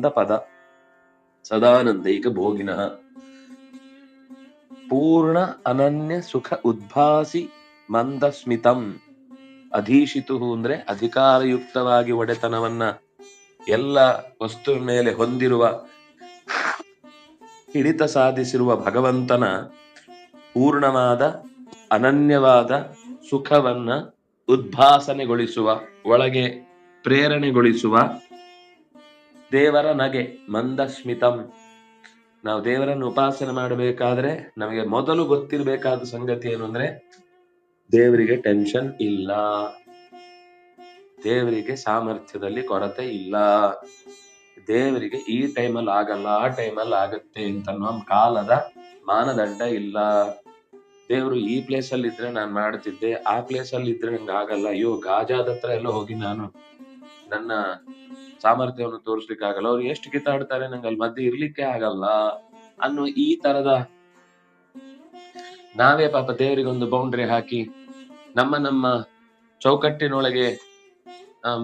ಪದ ಸದಾನಂದೈಕ ಭೋಗಿನ. ಪೂರ್ಣ ಅನನ್ಯ ಸುಖ ಉದ್ಭಾಸಿ ಮಂದಸ್ಮಿತಂ. ಅಧೀಶಿತು ಅಂದ್ರೆ ಅಧಿಕಾರಯುಕ್ತವಾಗಿ ಒಡೆತನವನ್ನ ಎಲ್ಲ ವಸ್ತು ಮೇಲೆ ಹೊಂದಿರುವ, ಹಿಡಿತ ಸಾಧಿಸಿರುವ ಭಗವಂತನ ಪೂರ್ಣವಾದ, ಅನನ್ಯವಾದ ಸುಖವನ್ನ ಉದ್ಭಾಸನೆಗೊಳಿಸುವ, ಒಳಗೆ ಪ್ರೇರಣೆಗೊಳಿಸುವ ದೇವರ ನಗೆ, ಮಂದಸ್ಮಿತಂ. ನಾವು ದೇವರನ್ನು ಉಪಾಸನೆ ಮಾಡಬೇಕಾದ್ರೆ ನಮಗೆ ಮೊದಲು ಗೊತ್ತಿರಬೇಕಾದ ಸಂಗತಿ ಏನು ಅಂದ್ರೆ, ದೇವರಿಗೆ ಟೆನ್ಷನ್ ಇಲ್ಲ. ದೇವರಿಗೆ ಸಾಮರ್ಥ್ಯದಲ್ಲಿ ಕೊರತೆ ಇಲ್ಲ. ದೇವರಿಗೆ ಈ ಟೈಮಲ್ಲಿ ಆಗಲ್ಲ, ಆ ಟೈಮಲ್ಲಿ ಆಗತ್ತೆ ಅಂತ ಅನ್ನೋ ಕಾಲದ ಮಾನದಂಡ ಇಲ್ಲ. ದೇವರು ಈ ಪ್ಲೇಸ್ ಅಲ್ಲಿ ಇದ್ರೆ ನಾನು ಮಾಡ್ತಿದ್ದೆ, ಆ ಪ್ಲೇಸ್ ಅಲ್ಲಿ ಇದ್ರೆ ನಂಗೆ ಆಗಲ್ಲ. ಅಯ್ಯೋ ಗಾಜಾದ ಹತ್ರ ಎಲ್ಲ ಹೋಗಿ ನಾನು ನನ್ನ ಸಾಮರ್ಥ್ಯವನ್ನು ತೋರಿಸ್ಲಿಕ್ಕೆ ಆಗಲ್ಲ ಅವ್ರು ಎಷ್ಟು ಕಿತ್ತಾಡ್ತಾರೆ ನಂಗೆ ಅಲ್ಲಿ ಮಧ್ಯೆ ಇರ್ಲಿಕ್ಕೆ ಆಗಲ್ಲ ಅನ್ನೋ ಈ ತರದ ನಾವೇ ಪಾಪ ದೇವರಿಗೆ ಒಂದು ಬೌಂಡ್ರಿ ಹಾಕಿ ನಮ್ಮ ನಮ್ಮ ಚೌಕಟ್ಟಿನೊಳಗೆ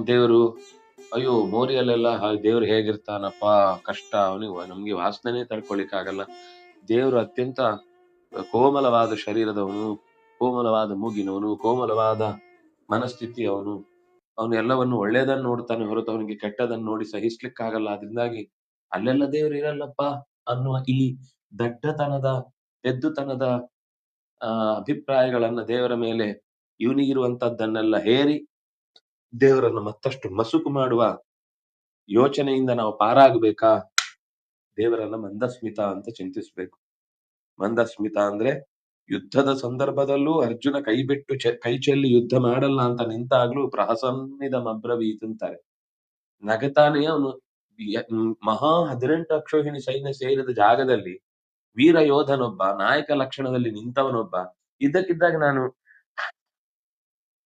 ದೇವರು, ಅಯ್ಯೋ, ಮೋರಿಯಲ್ಲೆಲ್ಲ ದೇವ್ರು ಹೇಗಿರ್ತಾನಪ್ಪ, ಕಷ್ಟ, ಅವನಿಗೆ ನಮ್ಗೆ ವಾಸನೆ ತಡ್ಕೊಳಿಕ್ ಆಗಲ್ಲ ದೇವರು ಅತ್ಯಂತ ಕೋಮಲವಾದ ಶರೀರದವನು, ಕೋಮಲವಾದ ಮೂಗಿನವನು, ಕೋಮಲವಾದ ಮನಸ್ಥಿತಿಯವನು. ಅವನು ಎಲ್ಲವನ್ನು ಒಳ್ಳೇದನ್ನ ನೋಡ್ತಾನೆ ಹೊರತು ಅವನಿಗೆ ಕೆಟ್ಟದನ್ನ ನೋಡಿ ಸಹಿಸ್ಲಿಕ್ಕಾಗಲ್ಲ. ಅದರಿಂದಾಗಿ ಅಲ್ಲೆಲ್ಲ ದೇವ್ರು ಇರಲ್ಲಪ್ಪ ಅನ್ನುವ ಈ ದಡ್ಡತನದ, ಎದ್ದುತನದ ಅಭಿಪ್ರಾಯಗಳನ್ನ ದೇವರ ಮೇಲೆ ಇವನಿಗಿರುವಂತದ್ದನ್ನೆಲ್ಲ ಹೇರಿ ದೇವರನ್ನು ಮತ್ತಷ್ಟು ಮಸುಕು ಮಾಡುವ ಯೋಚನೆಯಿಂದ ನಾವು ಪಾರಾಗಬೇಕಾ? ದೇವರನ್ನ ಮಂದಸ್ಮಿತ ಅಂತ ಚಿಂತಿಸ್ಬೇಕು. ಮಂದಸ್ಮಿತ ಅಂದ್ರೆ ಯುದ್ಧದ ಸಂದರ್ಭದಲ್ಲೂ ಅರ್ಜುನ ಕೈಬಿಟ್ಟು ಕೈ ಚೆಲ್ಲಿ ಯುದ್ಧ ಮಾಡಲ್ಲ ಅಂತ ನಿಂತಾಗ್ಲೂ ಪ್ರಹಸನ್ನಿದ ಮಬ್ರವೀತ್ ಅಂತಾರೆ ಅವನು ಮಹಾ ಹದಿನೆಂಟು ಅಕ್ಷೋಹಿಣಿ ಸೈನ್ಯ ಸೇರಿದ ಜಾಗದಲ್ಲಿ ವೀರ ಯೋಧನೊಬ್ಬ, ನಾಯಕ ಲಕ್ಷಣದಲ್ಲಿ ನಿಂತವನೊಬ್ಬ, ಇದ್ದಕ್ಕಿದ್ದಾಗ ನಾನು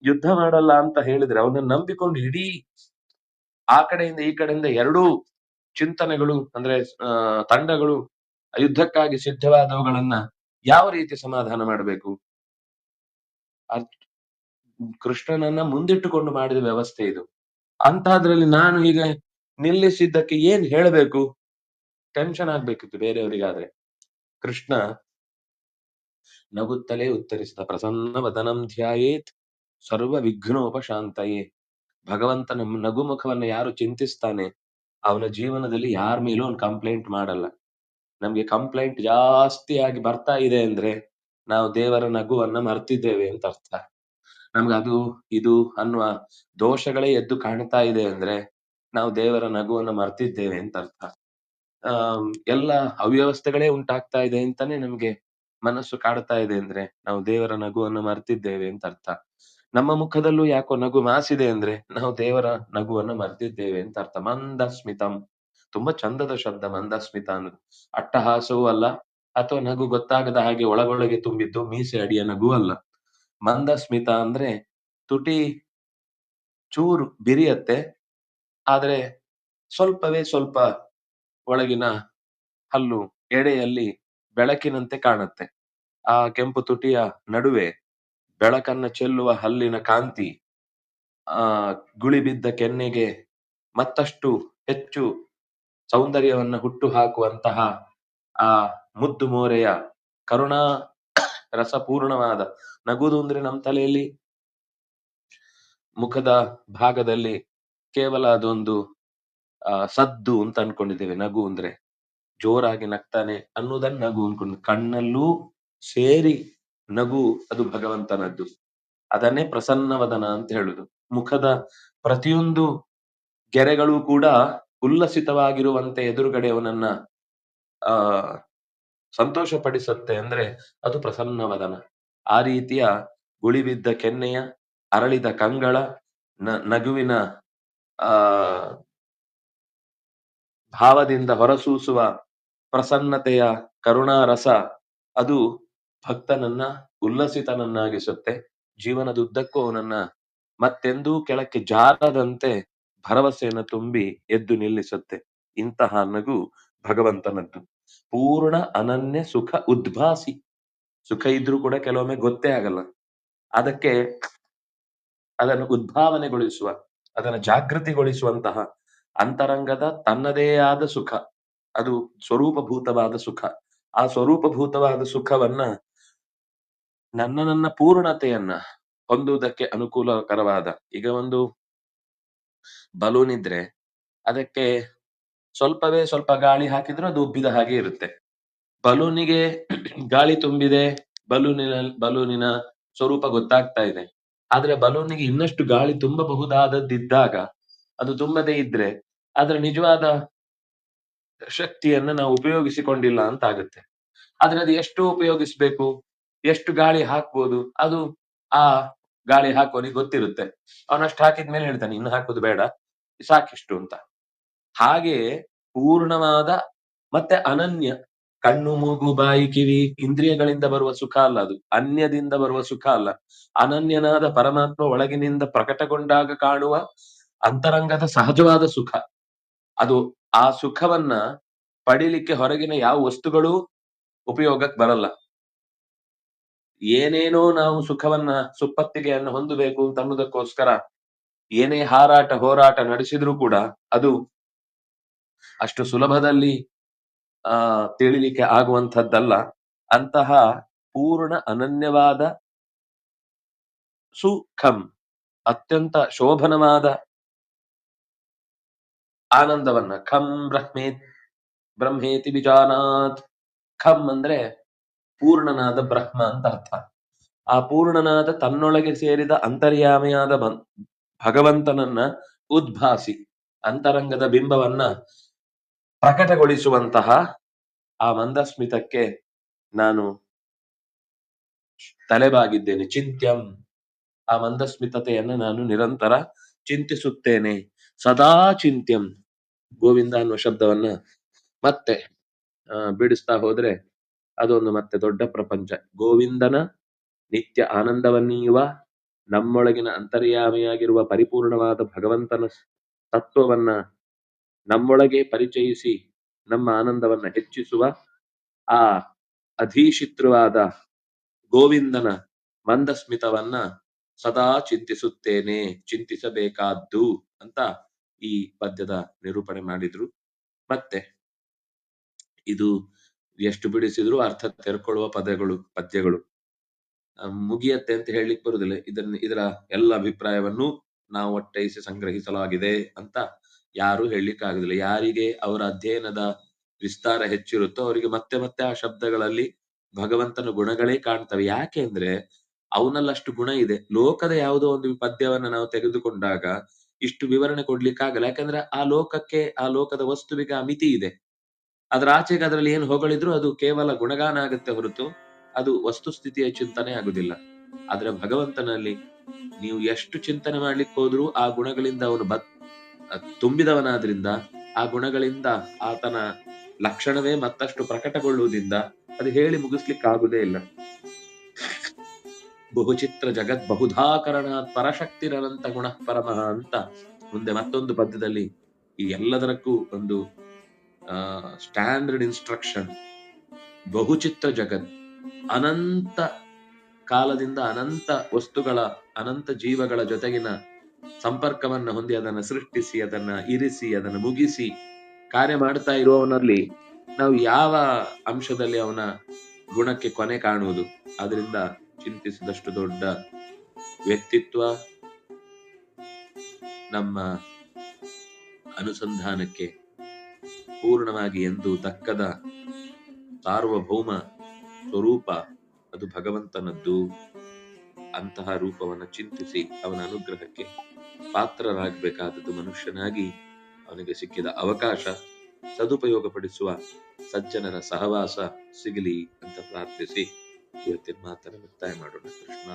ಯುದ್ಧ ಮಾಡಲ್ಲ ಅಂತ ಹೇಳಿದ್ರೆ ಅವನನ್ನ ನಂಬಿಕೊಂಡು ಇಡೀ ಆ ಕಡೆಯಿಂದ ಈ ಕಡೆಯಿಂದ ಎರಡೂ ಚಿಂತನೆಗಳು ಅಂದ್ರೆ ತಂಡಗಳು ಯುದ್ಧಕ್ಕಾಗಿ ಸಿದ್ಧವಾದವುಗಳನ್ನ ಯಾವ ರೀತಿ ಸಮಾಧಾನ ಮಾಡಬೇಕು? ಕೃಷ್ಣನನ್ನ ಮುಂದಿಟ್ಟುಕೊಂಡು ಮಾಡಿದ ವ್ಯವಸ್ಥೆ ಇದು. ಅಂತಾದ್ರಲ್ಲಿ ನಾನು ಈಗ ನಿಲ್ಲಿಸಿದ್ದಕ್ಕೆ ಏನ್ ಹೇಳಬೇಕು? ಟೆನ್ಷನ್ ಆಗ್ಬೇಕಿತ್ತು ಬೇರೆಯವರಿಗಾದ್ರೆ. ಕೃಷ್ಣ, ನಗುತ್ತಲೇ ಉತ್ತರಿಸಿದ, ಪ್ರಸನ್ನ ವದನಂ ಧ್ಯಾಯೇತ್ ಸರ್ವ ವಿಘ್ನೋಪಶಾಂತಯೇ. ಭಗವಂತನ ನಗುಮುಖವನ್ನ ಯಾರು ಚಿಂತಿಸ್ತಾನೆ? ಅವನ ಜೀವನದಲ್ಲಿ ಯಾರ ಮೇಲೂ ಒಂದು ಕಂಪ್ಲೇಂಟ್ ಮಾಡಲ್ಲ. ನಮ್ಗೆ ಕಂಪ್ಲೇಂಟ್ ಜಾಸ್ತಿ ಆಗಿ ಬರ್ತಾ ಇದೆ ಅಂದ್ರೆ ನಾವು ದೇವರ ನಗುವನ್ನ ಮರ್ತಿದ್ದೇವೆ ಅಂತ ಅರ್ಥ. ನಮ್ಗೆ ಅದು, ಇದು ಅನ್ನುವ ದೋಷಗಳೇ ಎದ್ದು ಕಾಣ್ತಾ ಇದೆ ಅಂದ್ರೆ ನಾವು ದೇವರ ನಗುವನ್ನ ಮರ್ತಿದ್ದೇವೆ ಅಂತ ಅರ್ಥ. ಆ ಎಲ್ಲ ಅವ್ಯವಸ್ಥೆಗಳೇ ಉಂಟಾಗ್ತಾ ಇದೆ ಅಂತಾನೆ ನಮ್ಗೆ ಮನಸ್ಸು ಕಾಡ್ತಾ ಇದೆ ಅಂದ್ರೆ ನಾವು ದೇವರ ನಗುವನ್ನ ಮರ್ತಿದ್ದೇವೆ ಅಂತ ಅರ್ಥ. ನಮ್ಮ ಮುಖದಲ್ಲೂ ಯಾಕೋ ನಗು ಮಾಸಿದೆ ಅಂದ್ರೆ ನಾವು ದೇವರ ನಗುವನ್ನ ಮರ್ತಿದ್ದೇವೆ ಅಂತ ಅರ್ಥ. ಮಂದಸ್ಮಿತಂ. ತುಂಬಾ ಚಂದದ ಶಬ್ದ ಮಂದಸ್ಮಿತ ಅನ್ನೋದು ಅಟ್ಟಹಾಸವೂ ಅಲ್ಲ, ಅಥವಾ ನಗು ಗೊತ್ತಾಗದ ಹಾಗೆ ಒಳಗೊಳಗೆ ತುಂಬಿದ್ದು ಮೀಸೆ ಅಡಿಯ ನಗು ಅಲ್ಲ. ಮಂದಸ್ಮಿತ ಅಂದ್ರೆ ತುಟಿ, ಚೂರು ಬಿರಿಯತ್ತೆ, ಆದ್ರೆ ಸ್ವಲ್ಪವೇ ಸ್ವಲ್ಪ ಒಳಗಿನ ಹಲ್ಲು ಎಡೆಯಲ್ಲಿ ಬೆಳಕಿನಂತೆ ಕಾಣುತ್ತೆ. ಆ ಕೆಂಪು ತುಟಿಯ ನಡುವೆ ಬೆಳಕನ್ನ ಚೆಲ್ಲುವ ಹಲ್ಲಿನ ಕಾಂತಿ, ಆ, ಗುಳಿ ಬಿದ್ದ ಕೆನ್ನೆಗೆ ಮತ್ತಷ್ಟು ಹೆಚ್ಚು ಸೌಂದರ್ಯವನ್ನ ಹುಟ್ಟು ಹಾಕುವಂತಹ ಆ ಮುದ್ದು ಮೋರೆಯ ಕರುಣಾ ರಸಪೂರ್ಣವಾದ ನಗುದು ಅಂದ್ರೆ ನಮ್ಮ ತಲೆಯಲ್ಲಿ ಮುಖದ ಭಾಗದಲ್ಲಿ ಕೇವಲ ಅದೊಂದು ಸದ್ದು ಅಂತ ಅನ್ಕೊಂಡಿದ್ದೇವೆ. ನಗು ಅಂದ್ರೆ ಜೋರಾಗಿ ನಗ್ತಾನೆ ಅನ್ನೋದನ್ನ ನಗು ಅನ್ಕೊಂಡು ಕಣ್ಣಲ್ಲೂ ಸೇರಿ ನಗು ಅದು ಭಗವಂತನದ್ದು. ಅದನ್ನೇ ಪ್ರಸನ್ನವದನ ಅಂತ ಹೇಳುದು. ಮುಖದ ಪ್ರತಿಯೊಂದು ಗೆರೆಗಳು ಕೂಡ ಉಲ್ಲಸಿತವಾಗಿರುವಂತೆ ಎದುರುಗಡೆ ಅವನನ್ನ, ಆ, ಸಂತೋಷಪಡಿಸುತ್ತೆ ಅಂದ್ರೆ ಅದು ಪ್ರಸನ್ನವದನ. ಆ ರೀತಿಯ ಗುಳಿಬಿದ್ದ ಕೆನ್ನೆಯ, ಅರಳಿದ ಕಂಗಳ ನಗುವಿನ, ಆ, ಭಾವದಿಂದ ಹೊರಸೂಸುವ ಪ್ರಸನ್ನತೆಯ ಕರುಣಾರಸ, ಅದು ಭಕ್ತನನ್ನ ಉಲ್ಲಸಿತನನ್ನಾಗಿಸುತ್ತೆ. ಜೀವನದುದ್ದಕ್ಕೂ ಅವನನ್ನ ಮತ್ತೆಂದೂ ಕೆಳಕ್ಕೆ ಜಾರದಂತೆ ಭರವಸೆಯನ್ನು ತುಂಬಿ ಎದ್ದು ನಿಲ್ಲಿಸುತ್ತೆ. ಇಂತಹ ನಗು ಭಗವಂತನದ್ದು. ಪೂರ್ಣ ಅನನ್ಯ ಸುಖ ಉದ್ಭಾಸಿ. ಸುಖ ಇದ್ರೂ ಕೂಡ ಕೆಲವೊಮ್ಮೆ ಗೊತ್ತೇ ಆಗಲ್ಲ. ಅದಕ್ಕೆ ಅದನ್ನು ಉದ್ಭಾವನೆಗೊಳಿಸುವ, ಅದನ್ನು ಜಾಗೃತಿಗೊಳಿಸುವಂತಹ ಅಂತರಂಗದ ತನ್ನದೇ ಆದ ಸುಖ. ಅದು ಸ್ವರೂಪಭೂತವಾದ ಸುಖ. ಆ ಸ್ವರೂಪಭೂತವಾದ ಸುಖವನ್ನ ನನ್ನ ನನ್ನ ಪೂರ್ಣತೆಯನ್ನ ಹೊಂದುವುದಕ್ಕೆ ಅನುಕೂಲಕರವಾದ ಈಗ ಒಂದು ಬಲೂನ್ ಇದ್ರೆ ಅದಕ್ಕೆ ಸ್ವಲ್ಪವೇ ಸ್ವಲ್ಪ ಗಾಳಿ ಹಾಕಿದ್ರೂ ಅದು ಉಬ್ಬಿದ ಹಾಗೆ ಇರುತ್ತೆ. ಬಲೂನಿಗೆ ಗಾಳಿ ತುಂಬಿದೆ ಬಲೂನಿನ ಬಲೂನಿನ ಸ್ವರೂಪ ಗೊತ್ತಾಗ್ತಾ ಇದೆ. ಆದ್ರೆ ಬಲೂನಿಗೆ ಇನ್ನಷ್ಟು ಗಾಳಿ ತುಂಬಬಹುದಾದದ್ದಿದ್ದಾಗ ಅದು ತುಂಬದೇ ಇದ್ರೆ ಅದರ ನಿಜವಾದ ಶಕ್ತಿಯನ್ನ ನಾವು ಉಪಯೋಗಿಸಿಕೊಂಡಿಲ್ಲ ಅಂತ ಆಗುತ್ತೆ ಆದ್ರೆ ಅದು ಎಷ್ಟು ಉಪಯೋಗಿಸ್ಬೇಕು, ಎಷ್ಟು ಗಾಳಿ ಹಾಕ್ಬೋದು, ಅದು ಆ ಗಾಳಿ ಹಾಕೋನಿಗೆ ಗೊತ್ತಿರುತ್ತೆ. ಅವನಷ್ಟು ಹಾಕಿದ್ಮೇಲೆ ಹೇಳ್ತಾನೆ, ಇನ್ನು ಹಾಕೋದು ಬೇಡ, ಸಾಕಿಷ್ಟು ಅಂತ. ಹಾಗೆ ಪೂರ್ಣವಾದ ಮತ್ತೆ ಅನನ್ಯ, ಕಣ್ಣು, ಮೂಗು, ಬಾಯಿ, ಕಿವಿ, ಇಂದ್ರಿಯಗಳಿಂದ ಬರುವ ಸುಖ ಅಲ್ಲ ಅದು. ಅನ್ಯದಿಂದ ಬರುವ ಸುಖ ಅಲ್ಲ. ಅನನ್ಯನಾದ ಪರಮಾತ್ಮ ಒಳಗಿನಿಂದ ಪ್ರಕಟಗೊಂಡಾಗ ಕಾಣುವ ಅಂತರಂಗದ ಸಹಜವಾದ ಸುಖ. ಅದು ಆ ಸುಖವನ್ನ ಪಡಿಲಿಕ್ಕೆ ಹೊರಗಿನ ಯಾವ ವಸ್ತುಗಳು ಉಪಯೋಗಕ್ಕೆ ಬರಲ್ಲ. ಏನೇನೋ ನಾವು ಸುಖವನ್ನ, ಸುಪ್ಪತ್ತಿಗೆಯನ್ನು ಹೊಂದಬೇಕು ಅಂತ ಅನ್ನೋದಕ್ಕೋಸ್ಕರ ಏನೇ ಹಾರಾಟ, ಹೋರಾಟ ನಡೆಸಿದ್ರೂ ಕೂಡ ಅದು ಅಷ್ಟು ಸುಲಭದಲ್ಲಿ, ಆ, ತಿಳಿಲಿಕ್ಕೆ ಆಗುವಂಥದ್ದಲ್ಲ. ಅಂತಹ ಪೂರ್ಣ ಅನನ್ಯವಾದ ಸುಖಂ, ಅತ್ಯಂತ ಶೋಭನವಾದ ಆನಂದವನ್ನ, ಖಂ ಬ್ರಹ್ಮೇ, ಬ್ರಹ್ಮೇತಿ ಬಿಜಾನಾಥ್ ಖಂ ಅಂದ್ರೆ ಪೂರ್ಣನಾದ ಬ್ರಹ್ಮ ಅಂತ ಅರ್ಥ. ಆ ಪೂರ್ಣನಾದ ತನ್ನೊಳಗೆ ಸೇರಿದ ಅಂತರ್ಯಾಮಿಯಾದ ಭಗವಂತನನ್ನ ಉದ್ಭಾಸಿ, ಅಂತರಂಗದ ಬಿಂಬವನ್ನ ಪ್ರಕಟಗೊಳಿಸುವಂತಹ ಆ ಮಂದಸ್ಮಿತಕ್ಕೆ ನಾನು ತಲೆಬಾಗಿದ್ದೇನೆ. ಚಿಂತ್ಯಂ. ಆ ಮಂದಸ್ಮಿತತೆಯನ್ನು ನಾನು ನಿರಂತರ ಚಿಂತಿಸುತ್ತೇನೆ. ಸದಾ ಚಿಂತ್ಯಂ. ಗೋವಿಂದ ಅನ್ನುವ ಶಬ್ದವನ್ನ ಮತ್ತೆ ಬಿಡಿಸ್ತಾ ಹೋದ್ರೆ ಅದೊಂದು ಮತ್ತೆ ದೊಡ್ಡ ಪ್ರಪಂಚ. ಗೋವಿಂದನ ನಿತ್ಯ ಆನಂದವನ್ನೀಯುವ, ನಮ್ಮೊಳಗಿನ ಅಂತರ್ಯಾಮಿಯಾಗಿರುವ ಪರಿಪೂರ್ಣವಾದ ಭಗವಂತನ ತತ್ವವನ್ನ ನಮ್ಮೊಳಗೆ ಪರಿಚಯಿಸಿ ನಮ್ಮ ಆನಂದವನ್ನ ಹೆಚ್ಚಿಸುವ, ಆ ಅಧೀಶಿತೃವಾದ ಗೋವಿಂದನ ಮಂದಸ್ಮಿತವನ್ನ ಸದಾ ಚಿಂತಿಸುತ್ತೇನೆ, ಚಿಂತಿಸಬೇಕಾದ್ದು ಅಂತ ಈ ಪದ್ಯದ ನಿರೂಪಣೆ ಮಾಡಿದ್ರು. ಮತ್ತೆ ಇದು ಎಷ್ಟು ಬಿಡಿಸಿದ್ರು ಅರ್ಥ ತೆರ್ಕೊಳ್ಳುವ ಪದಗಳು, ಪದ್ಯಗಳು. ಮುಗಿಯತ್ತೆ ಅಂತ ಹೇಳಲಿಕ್ಕೆ ಬರುದಿಲ್ಲ. ಇದನ್ನ, ಇದರ ಎಲ್ಲ ಅಭಿಪ್ರಾಯವನ್ನು ನಾವು ಒಟ್ಟೈಸಿ ಸಂಗ್ರಹಿಸಲಾಗಿದೆ ಅಂತ ಯಾರು ಹೇಳಲಿಕ್ಕೆ ಆಗುದಿಲ್ಲ. ಯಾರಿಗೆ ಅವರ ಅಧ್ಯಯನದ ವಿಸ್ತಾರ ಹೆಚ್ಚಿರುತ್ತೋ ಅವರಿಗೆ ಮತ್ತೆ ಮತ್ತೆ ಆ ಶಬ್ದಗಳಲ್ಲಿ ಭಗವಂತನ ಗುಣಗಳೇ ಕಾಣ್ತವೆ. ಯಾಕೆ ಅಂದ್ರೆ ಅವನಲ್ಲಷ್ಟು ಗುಣ ಇದೆ. ಲೋಕದ ಯಾವುದೋ ಒಂದು ಪದ್ಯವನ್ನ ನಾವು ತೆಗೆದುಕೊಂಡಾಗ ಇಷ್ಟು ವಿವರಣೆ ಕೊಡ್ಲಿಕ್ಕಾಗಲ್ಲ ಯಾಕಂದ್ರೆ ಆ ಲೋಕಕ್ಕೆ, ಆ ಲೋಕದ ವಸ್ತುವಿಗೆ ಆ ಮಿತಿ ಇದೆ. ಅದ್ರ ಆಚೆಗೆ ಅದರಲ್ಲಿ ಏನು ಹೊಗಳಿದ್ರು ಅದು ಕೇವಲ ಗುಣಗಾನ ಆಗುತ್ತೆ ಹೊರತು ಅದು ವಸ್ತುಸ್ಥಿತಿಯ ಚಿಂತನೆ ಆಗುದಿಲ್ಲ. ಆದ್ರೆ ಭಗವಂತನಲ್ಲಿ ನೀವು ಎಷ್ಟು ಚಿಂತನೆ ಮಾಡ್ಲಿಕ್ಕೆ ಹೋದ್ರೂ ಆ ಗುಣಗಳಿಂದ ಅವನು ಬತ್ ತುಂಬಿದವನಾದ್ರಿಂದ ಆ ಗುಣಗಳಿಂದ ಆತನ ಲಕ್ಷಣವೇ ಮತ್ತಷ್ಟು ಪ್ರಕಟಗೊಳ್ಳುವುದರಿಂದ ಅದು ಹೇಳಿ ಮುಗಿಸ್ಲಿಕ್ಕೆ ಆಗುದೇ ಇಲ್ಲ. ಬಹುಚಿತ್ರ ಜಗತ್ ಬಹುಧಾಕರಣ ಪರಶಕ್ತಿರನಂತ ಗುಣ ಪರಮ ಅಂತ ಮುಂದೆ ಮತ್ತೊಂದು ಪದ್ಯದಲ್ಲಿ ಈ ಎಲ್ಲದರಕ್ಕೂ ಒಂದು ಸ್ಟ್ಯಾಂಡರ್ಡ್ ಇನ್ಸ್ಟ್ರಕ್ಷನ್ ಬಹುಚಿತ್ರ ಜಗತ್, ಅನಂತ ಕಾಲದಿಂದ ಅನಂತ ವಸ್ತುಗಳ, ಅನಂತ ಜೀವಗಳ ಜೊತೆಗಿನ ಸಂಪರ್ಕವನ್ನ ಹೊಂದಿ ಅದನ್ನ ಸೃಷ್ಟಿಸಿ, ಅದನ್ನ ಇರಿಸಿ, ಅದನ್ನ ಮುಗಿಸಿ ಕಾರ್ಯ ಮಾಡ್ತಾ ಇರುವವನಲ್ಲಿ ನಾವು ಯಾವ ಅಂಶದಲ್ಲಿ ಅವನ ಗುಣಕ್ಕೆ ಕೊನೆ ಕಾಣುವುದು? ಅದರಿಂದ ಚಿಂತಿಸಿದಷ್ಟು ದೊಡ್ಡ ವ್ಯಕ್ತಿತ್ವ ನಮ್ಮ ಅನುಸಂಧಾನಕ್ಕೆ ಪೂರ್ಣವಾಗಿ ಎಂದು ದಕ್ಕದ ಸಾರ್ವಭೌಮ ಸ್ವರೂಪ ಅದು ಭಗವಂತನದ್ದು. ಅಂತಹ ರೂಪವನ್ನು ಚಿಂತಿಸಿ ಅವನ ಅನುಗ್ರಹಕ್ಕೆ ಪಾತ್ರರಾಗಬೇಕಾದದ್ದು ಮನುಷ್ಯನಾಗಿ ಅವನಿಗೆ ಸಿಕ್ಕಿದ ಅವಕಾಶ ಸದುಪಯೋಗಪಡಿಸುವ ಸಜ್ಜನರ ಸಹವಾಸ ಸಿಗಲಿ ಅಂತ ಪ್ರಾರ್ಥಿಸಿ ಇವತ್ತಿನ ಮಾತನ್ನು ಮುಕ್ತಾಯ ಮಾಡೋಣ. ಕೃಷ್ಣ